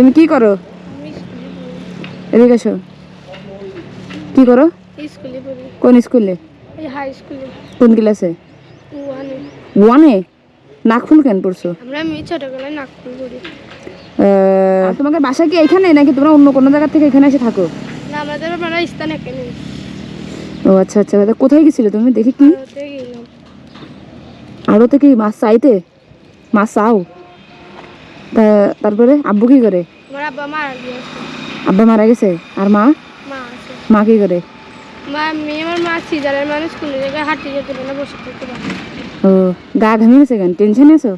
তুমি কি করো? এদিকে এসো। কি করো? কোন স্কুলে? হাই স্কুলে কোন ক্লাসে? ওয়ানে? নাকফুল কেন পড়ছো? আমরা আমি ছোটবেলায় নাগপুর পড়ি তোমাকে বাসা কি এখানে নাকি তোমরা অন্য কোনো জায়গা থেকে এখানে এসে থাকো? না আমাদের আমরা স্থান এখানে ও আচ্ছা আচ্ছা তা কোথায় গেছিলে তুমি? দেখি কি? ভারতে গেলাম আরোতে কি মাছ চাইতে? মাছ চাও? তারপরে আব্বু কি করে? আব্বা মারা গেছে? আর মা? মা কি করে? মা আমি আমার মা সিজারের মানুষ স্কুলে জায়গায় হাঁটতে যেতে পারে না বসে থাকতে পারে না। ও গা ঘামিয়ে গেছে কেন? টেনশনে আছো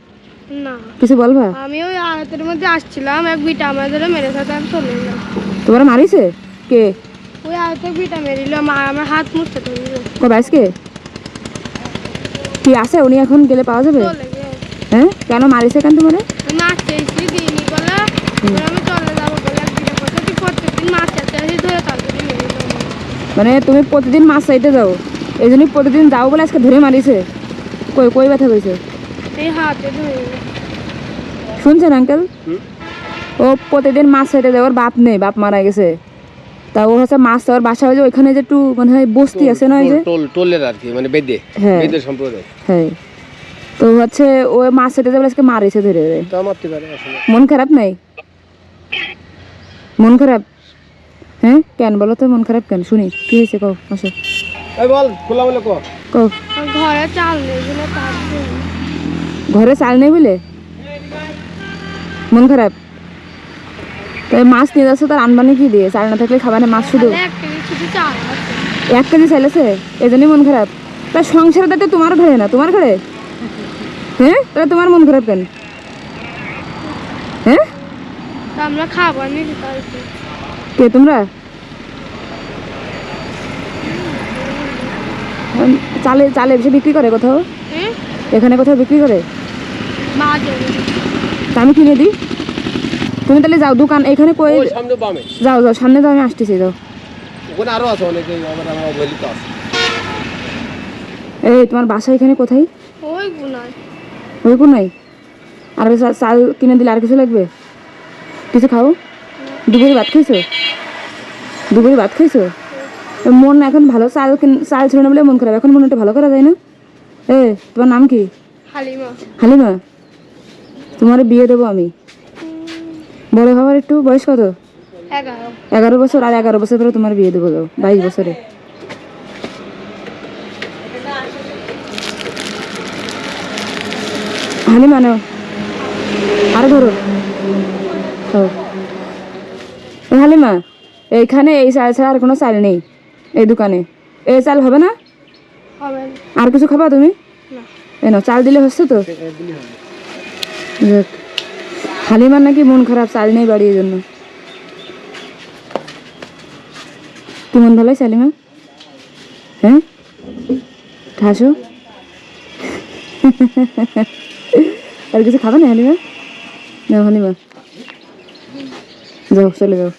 না। কিছু বলবা? আমি ওই আড়তের মধ্যে আসছিলাম এক বিটা আমার মেরে সাথে আমি চলে তোমার মারিছে? কে? ওই আড়তে বিটা মেরিল আমার হাত মুছতে ধরল কবে আজকে কি? আছে? উনি এখন গেলে পাওয়া যাবে? হ্যাঁ? কেন মারিছে কেন তোমারে? মাছ দিইনি বলে আমি চলে যাব বলে তুই প্রত্যেকদিন মাছ চাইতে আসি ধরে মেরে মানে তুমি প্রতিদিন মাছ চাইতে যাও। এই জন্যই প্রতিদিন যাও বলে আজকে ধরে মারিছে। কই কই ব্যথা কইছে এই হাতে ধরে। শুনছেন আঙ্কেল ও প্রতিদিন মাছ চাইতে যায় ওর বাপ নেই বাপ মারা গেছে। তা ও হচ্ছে মাছ চাওয়ার বাসা হয়েছে ওইখানে যে একটু মানে বস্তি আছে না ওই যে? টোলের আর কি মানে বেদে হ্যাঁ। বেদে সম্প্রদায়। হ্যাঁ। তো হচ্ছে ও মাছ চাইতে যাবে আজকে মারিছে ধরে ধরে। তা মারতে পারে আসলে। মন খারাপ নাই? মন খারাপ? হ্যাঁ? কেন বলো তো মন খারাপ কেন? শুনি কি হয়েছে কও আসো। এই বল খোলা বলে কর কও। ঘরে চাল নেই বলে ঘরে চাল নেই বলে? মন খারাপ? তাই মাছ নিয়ে যাচ্ছে তার আনবানি কি দিয়ে? চাল না থাকলে খাবানে মাছ শুধু। এক কেজি চাল আছে। এই জন্যই মন খারাপ। তাই সংসারের দায়িত্ব তোমার ঘরে না তোমার ঘরে? হ্যাঁ? তাহলে তোমার মন খারাপ কেন? হ্যাঁ? আমরা কে তোমরা? চালে চালে এসে বিক্রি করে কোথাও? হ্যাঁ? এখানে কোথাও বিক্রি করে? আমি কিনে দিই। তুমি তাহলে যাও দোকান এখানে কই? সামনে যাও যাও সামনে যাও আমি আসতেছি যাও। ওখানে আরও আছে অনেকে এই তোমার বাসা এখানে কোথায়? ওই গুনায় ওই আর চাল কিনে দিলে আর কিছু লাগবে? কিছু খাও? দুপুরে ভাত খাইছো? দুপুরে ভাত খাইছো? মন এখন ভালো চাল চাল ছিল না বলে মন খারাপ। এখন মনটা ভালো করা যায় না? এ তোমার নাম কি? হালিমা। হালিমা? তোমার বিয়ে দেবো আমি। বড় হওয়ার একটু বয়স কত? এগারো। এগারো বছর আর এগারো বছর পরে তোমার বিয়ে দেবো বাইশ বছরে। হালিমা নাও আর ধরো। হালিমা এইখানে এই চাল ছাড়া আর কোনো চাল নেই এই দোকানে। এই চাল হবে না? আর কিছু খাবা তুমি? না। চাল দিলে হচ্ছে তো। হালিমার নাকি মন খারাপ চাল নেই বাড়ি এই জন্য। কি মন ভালো হয়েছে হ্যাঁ? ঠাসো? আর কিছু খাবে না হালিমা না হালিমা যাও চলে যাও।